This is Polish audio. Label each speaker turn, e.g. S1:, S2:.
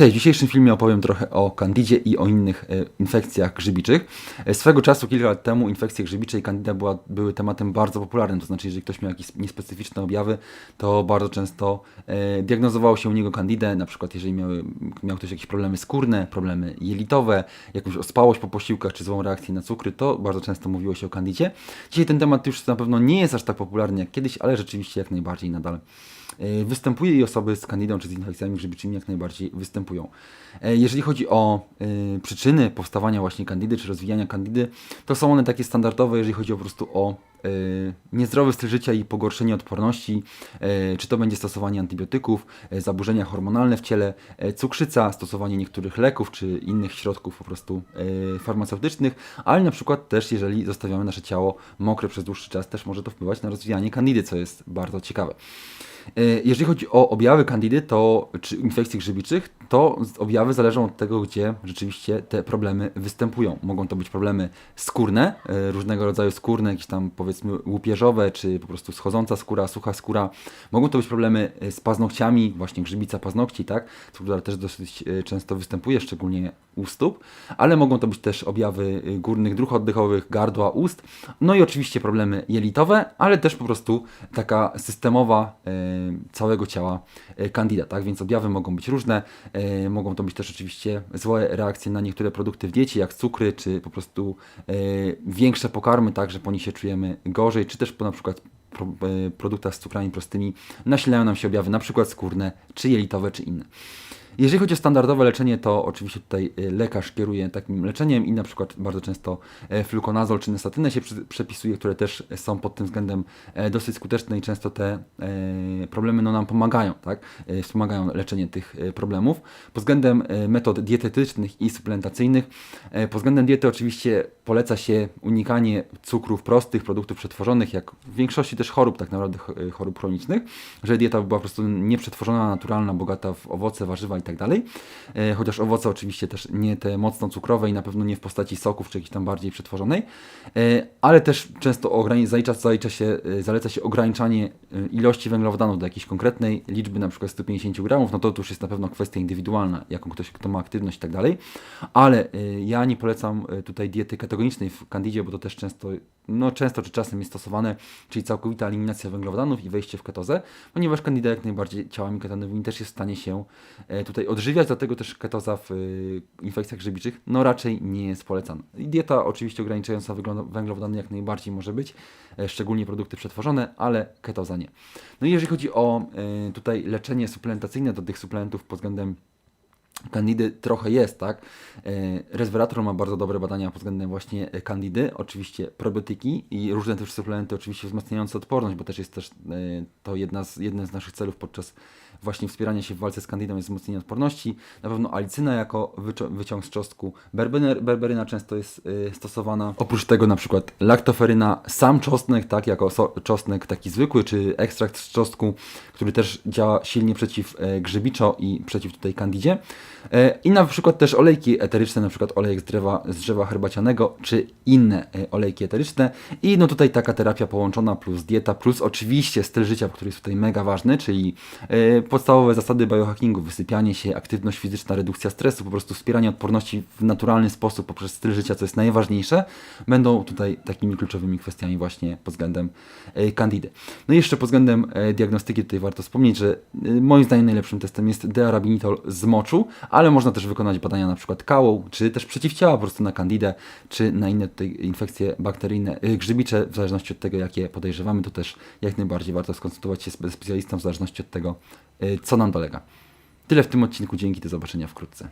S1: Cześć, w dzisiejszym filmie opowiem trochę o kandidzie i o innych e, infekcjach grzybiczych. E, swego czasu, kilka lat temu, infekcje grzybicze i kandida była, były tematem bardzo popularnym, to znaczy, jeżeli ktoś miał jakieś niespecyficzne objawy, to bardzo często e, diagnozowało się u niego kandidę, na przykład jeżeli miały, miał ktoś jakieś problemy skórne, problemy jelitowe, jakąś ospałość po posiłkach czy złą reakcję na cukry, to bardzo często mówiło się o kandidzie. Dzisiaj ten temat już na pewno nie jest aż tak popularny jak kiedyś, ale rzeczywiście jak najbardziej nadal E, występuje i osoby z kandidą czy z infekcjami grzybiczymi jak najbardziej występują. E, Jeżeli chodzi o e, przyczyny powstawania właśnie kandidy czy rozwijania kandidy, to są one takie standardowe, jeżeli chodzi po prostu o e, niezdrowy styl życia i pogorszenie odporności, e, czy to będzie stosowanie antybiotyków, e, zaburzenia hormonalne w ciele, e, cukrzyca, stosowanie niektórych leków czy innych środków po prostu e, farmaceutycznych, ale na przykład też jeżeli zostawiamy nasze ciało mokre przez dłuższy czas, też może to wpływać na rozwijanie kandidy, co jest bardzo ciekawe. E, Jeżeli chodzi o objawy kandidy, to czy infekcji grzybiczych, to objawy zależą od tego, gdzie rzeczywiście te problemy występują. Mogą to być problemy skórne, e, różnego rodzaju skórne, jakieś tam powiedzmy łupieżowe, czy po prostu schodząca skóra, sucha skóra. Mogą to być problemy e, z paznokciami, właśnie grzybica paznokci, tak, która też dosyć często występuje, szczególnie u stóp, ale mogą to być też objawy górnych dróg oddechowych, gardła, ust, no i oczywiście problemy jelitowe, ale też po prostu taka systemowa całego ciała e, candida, tak? Więc objawy mogą być różne, e, mogą to być też oczywiście złe reakcje na niektóre produkty w diecie, jak cukry, czy po prostu e, większe pokarmy, tak, że po nich się czujemy gorzej, czy też po na przykład pro, e, produktach z cukrami prostymi nasilają nam się objawy na przykład skórne, czy jelitowe, czy inne. Jeżeli chodzi o standardowe leczenie, to oczywiście tutaj y, lekarz kieruje takim leczeniem i na przykład bardzo często e, fluconazol czy nestatynę się przepisuje, które też są pod tym względem e, dosyć skuteczne i często te e, problemy no, nam pomagają, tak? Wspomagają leczenie tych problemów. Pod względem metod dietetycznych i suplementacyjnych, pod względem diety oczywiście poleca się unikanie cukrów prostych, produktów przetworzonych, jak w większości też chorób, tak naprawdę ch- chorób chronicznych, że dieta była po prostu nieprzetworzona, naturalna, bogata w owoce, warzywa i tak dalej. E, Chociaż owoce oczywiście też nie te mocno cukrowe i na pewno nie w postaci soków czy jakiejś tam bardziej przetworzonej, E, ale też często zalicza, zalicza się, e, zaleca się ograniczanie ilości węglowodanów do jakiejś konkretnej liczby, na przykład 150 gramów, no to to już jest na pewno kwestia indywidualna, jaką ktoś, kto ma aktywność i tak dalej, ale ja nie polecam tutaj diety ketogenicznej w kandidzie, bo to też często, no często czy czasem jest stosowane, czyli całkowita eliminacja węglowodanów i wejście w ketozę, ponieważ kandida jak najbardziej ciałami ketonowymi też jest w stanie się tutaj odżywiać, dlatego też ketoza w y, infekcjach grzybiczych no raczej nie jest polecana. Dieta oczywiście ograniczająca węglowodany jak najbardziej może być, e, szczególnie produkty przetworzone, ale ketoza nie. No i jeżeli chodzi o e, tutaj leczenie suplementacyjne, to tych suplementów pod względem Kandidy trochę jest, tak? E, Resveratrol ma bardzo dobre badania pod względem właśnie kandidy, oczywiście probiotyki i różne też suplementy oczywiście wzmacniające odporność, bo też jest też to jedna z, jeden z naszych celów podczas właśnie wspierania się w walce z kandidą jest wzmocnienie odporności. Na pewno alicyna jako wyciąg z czosnku, berbener, berberyna często jest e, stosowana. Oprócz tego na przykład laktoferyna, sam czosnek, tak, jako so, czosnek taki zwykły, czy ekstrakt z czosnku, który też działa silnie przeciw e, grzybiczo i przeciw tutaj kandidzie. E, I na przykład też olejki eteryczne, na przykład olejek z drzewa, z drzewa herbacianego, czy inne e, olejki eteryczne. I no tutaj taka terapia połączona plus dieta, plus oczywiście styl życia, który jest tutaj mega ważny, czyli e, podstawowe zasady biohackingu, wysypianie się, aktywność fizyczna, redukcja stresu, po prostu wspieranie odporności w naturalny sposób poprzez styl życia, co jest najważniejsze, będą tutaj takimi kluczowymi kwestiami właśnie pod względem e, kandidy. No i jeszcze pod względem e, diagnostyki tutaj warto wspomnieć, że e, moim zdaniem najlepszym testem jest dearabinitol z moczu, ale można też wykonać badania na przykład kałą, czy też przeciwciała po prostu na kandidę, czy na inne tutaj infekcje bakteryjne, e, grzybicze, w zależności od tego, jakie podejrzewamy, to też jak najbardziej warto skonsultować się z specjalistą w zależności od tego, e, co nam dolega. Tyle w tym odcinku, dzięki, do zobaczenia wkrótce.